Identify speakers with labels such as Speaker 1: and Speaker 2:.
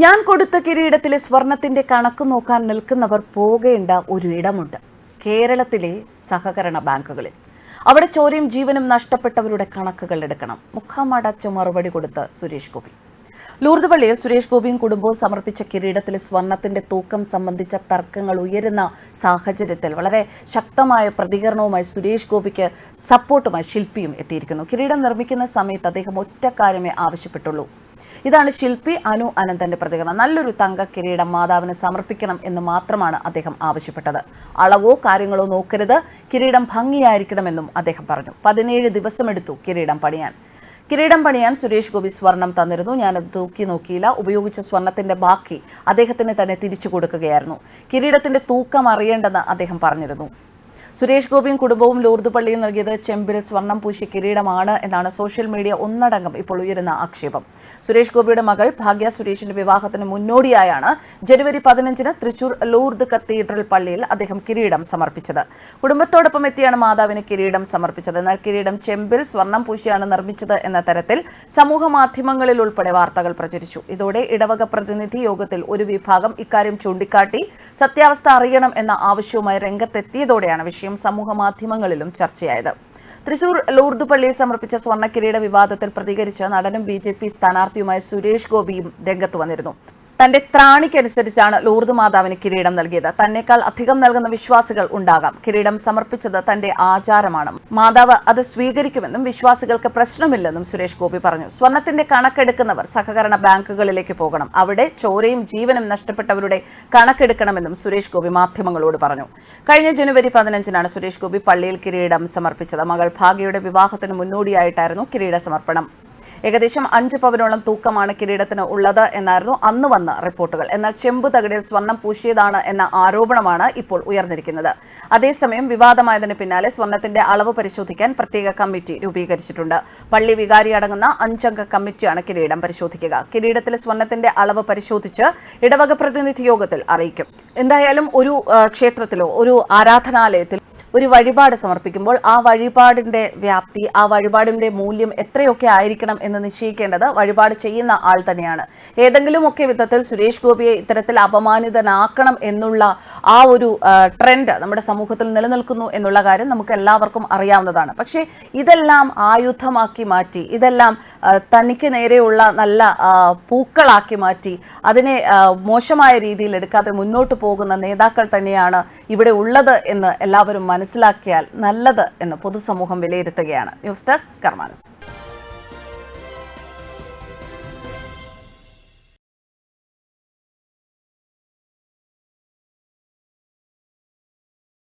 Speaker 1: ഞാൻ കൊടുത്ത കിരീടത്തിലെ സ്വർണത്തിന്റെ കണക്ക് നോക്കാൻ നിൽക്കുന്നവർ പോകേണ്ട ഒരു ഇടമുണ്ട് കേരളത്തിലെ സഹകരണ ബാങ്കുകളിൽ. അവിടെ ചോരയും ജീവനും നഷ്ടപ്പെട്ടവരുടെ കണക്കുകൾ എടുക്കണം. മുഖമടച്ച് മറുപടി കൊടുത്ത് സുരേഷ് ഗോപി. ലൂർദ് പള്ളിയിൽ സുരേഷ് ഗോപിയും കുടുംബവും സമർപ്പിച്ച കിരീടത്തിലെ സ്വർണത്തിന്റെ തൂക്കം സംബന്ധിച്ച തർക്കങ്ങൾ ഉയരുന്ന സാഹചര്യത്തിൽ വളരെ ശക്തമായ പ്രതികരണവുമായി സുരേഷ് ഗോപിക്ക് സപ്പോർട്ടുമായി ശില്പിയും എത്തിയിരിക്കുന്നു. കിരീടം നിർമ്മിക്കുന്ന സമയത്ത് അദ്ദേഹം ഒറ്റ കാര്യമേ ആവശ്യപ്പെട്ടുള്ളൂ. ഇതാണ് ശില്പി അനു അനന്തന്റെ പ്രതികരണം. നല്ലൊരു തങ്ക കിരീടം മാതാവിന് സമർപ്പിക്കണം എന്ന് മാത്രമാണ് അദ്ദേഹം ആവശ്യപ്പെട്ടത്. അളവോ കാര്യങ്ങളോ നോക്കരുത്. കിരീടം ഭംഗിയായിരിക്കണമെന്നും അദ്ദേഹം പറഞ്ഞു. പതിനേഴ് ദിവസമെടുത്തു കിരീടം പണിയാൻ. കിരീടം പണിയാൻ സുരേഷ് ഗോപി സ്വർണം തന്നിരുന്നു. ഞാനത് തൂക്കി നോക്കിയില്ല. ഉപയോഗിച്ച സ്വർണത്തിന്റെ ബാക്കി അദ്ദേഹത്തിന് തന്നെ തിരിച്ചു കൊടുക്കുകയായിരുന്നു. കിരീടത്തിന്റെ തൂക്കം അറിയേണ്ടെന്ന് അദ്ദേഹം പറഞ്ഞിരുന്നു. സുരേഷ് ഗോപിയും കുടുംബവും ലൂർദ് പള്ളിയും നൽകിയത് ചെമ്പിൽ സ്വർണം പൂശി കിരീടമാണ് എന്നാണ് സോഷ്യൽ മീഡിയ ഒന്നടങ്കം ഇപ്പോൾ ഉയരുന്ന ആക്ഷേപം. സുരേഷ് ഗോപിയുടെ മകൾ ഭാഗ്യ സുരേഷിന്റെ വിവാഹത്തിന് മുന്നോടിയായാണ് ജനുവരി പതിനഞ്ചിന് തൃശൂർ ലൂർദ് കത്തീഡ്രൽ പള്ളിയിൽ അദ്ദേഹം കിരീടം സമർപ്പിച്ചത്. കുടുംബത്തോടൊപ്പം എത്തിയാണ് മാതാവിന് കിരീടം സമർപ്പിച്ചത്. എന്നാൽ കിരീടം ചെമ്പിൽ സ്വർണം പൂശിയാണ് നിർമ്മിച്ചത് എന്ന തരത്തിൽ സമൂഹ മാധ്യമങ്ങളിൽ ഉൾപ്പെടെ വാർത്തകൾ പ്രചരിച്ചു. ഇതോടെ ഇടവക പ്രതിനിധി യോഗത്തിൽ ഒരു വിഭാഗം ഇക്കാര്യം ചൂണ്ടിക്കാട്ടി സത്യാവസ്ഥ അറിയണം എന്ന ആവശ്യവുമായി രംഗത്തെത്തിയതോടെയാണ് വിഷയം. സമൂഹ മാധ്യമങ്ങളിലും ചർച്ചയായത്. തൃശൂർ ലൂർദ് പള്ളിയിൽ സമർപ്പിച്ച സ്വർണക്കിരീട വിവാദത്തിൽ പ്രതികരിച്ച നടനും ബി ജെ പി സ്ഥാനാർത്ഥിയുമായ സുരേഷ് ഗോപിയും രംഗത്ത് വന്നിരുന്നു. തന്റെ ത്രാണിക്കനുസരിച്ചാണ് ലൂർദ് മാതാവിന് കിരീടം നൽകിയത്. തന്നെക്കാൾ അധികം നൽകുന്ന വിശ്വാസികൾ ഉണ്ടാകാം. കിരീടം സമർപ്പിച്ചത് തന്റെ ആചാരമാണ്. മാതാവ് അത് സ്വീകരിക്കുമെന്നും വിശ്വാസികൾക്ക് പ്രശ്നമില്ലെന്നും സുരേഷ് ഗോപി പറഞ്ഞു. സ്വർണത്തിന്റെ കണക്കെടുക്കുന്നവർ സഹകരണ ബാങ്കുകളിലേക്ക് പോകണം. അവിടെ ചോരയും ജീവനും നഷ്ടപ്പെട്ടവരുടെ കണക്കെടുക്കണമെന്നും സുരേഷ് ഗോപി മാധ്യമങ്ങളോട് പറഞ്ഞു. കഴിഞ്ഞ ജനുവരി പതിനഞ്ചിനാണ് സുരേഷ് ഗോപി പള്ളിയിൽ കിരീടം സമർപ്പിച്ചത്. മകൾ ഭാഗ്യയുടെ വിവാഹത്തിന് മുന്നോടിയായിട്ടായിരുന്നു കിരീട സമർപ്പണം. ഏകദേശം അഞ്ച് പവനോളം തൂക്കമാണ് കിരീടത്തിന് ഉള്ളത് എന്നായിരുന്നു അന്ന് വന്ന റിപ്പോർട്ടുകൾ. എന്നാൽ ചെമ്പു തകിടിൽ സ്വർണം പൂശിയതാണ് എന്ന ആരോപണമാണ് ഇപ്പോൾ ഉയർന്നിരിക്കുന്നത്. അതേസമയം വിവാദമായതിന് പിന്നാലെ സ്വർണത്തിന്റെ അളവ് പരിശോധിക്കാൻ പ്രത്യേക കമ്മിറ്റി രൂപീകരിച്ചിട്ടുണ്ട്. പള്ളി വികാരി അടങ്ങുന്ന അഞ്ചംഗ കമ്മിറ്റിയാണ് കിരീടം പരിശോധിക്കുക. കിരീടത്തിലെ സ്വർണത്തിന്റെ അളവ് പരിശോധിച്ച് ഇടവക പ്രതിനിധി യോഗത്തിൽ അറിയിക്കും. എന്തായാലും ഒരു ക്ഷേത്രത്തിലോ ഒരു ആരാധനാലയത്തിൽ ഒരു വഴിപാട് സമർപ്പിക്കുമ്പോൾ ആ വഴിപാടിന്റെ വ്യാപ്തി ആ വഴിപാടിന്റെ മൂല്യം എത്രയൊക്കെ ആയിരിക്കണം എന്ന് നിശ്ചയിക്കേണ്ടത് വഴിപാട് ചെയ്യുന്ന ആൾ തന്നെയാണ്. ഏതെങ്കിലുമൊക്കെ വിധത്തിൽ സുരേഷ് ഗോപിയെ ഇത്തരത്തിൽ അപമാനിതനാക്കണം എന്നുള്ള ആ ഒരു ട്രെൻഡ് നമ്മുടെ സമൂഹത്തിൽ നിലനിൽക്കുന്നു എന്നുള്ള കാര്യം നമുക്ക് എല്ലാവർക്കും അറിയാവുന്നതാണ്. പക്ഷേ ഇതെല്ലാം ആയുധമാക്കി മാറ്റി ഇതെല്ലാം തനിക്ക് നേരെയുള്ള നല്ല പൂക്കളാക്കി മാറ്റി അതിനെ മോശമായ രീതിയിൽ എടുക്കാതെ മുന്നോട്ട് പോകുന്ന നേതാക്കൾ തന്നെയാണ് ഇവിടെ ഉള്ളത് എന്ന് എല്ലാവരും മനസ്സിലാക്കിയാൽ നല്ലത് എന്ന് പൊതുസമൂഹം വിലയിരുത്തുകയാണ്. News desk കർമാനസ്.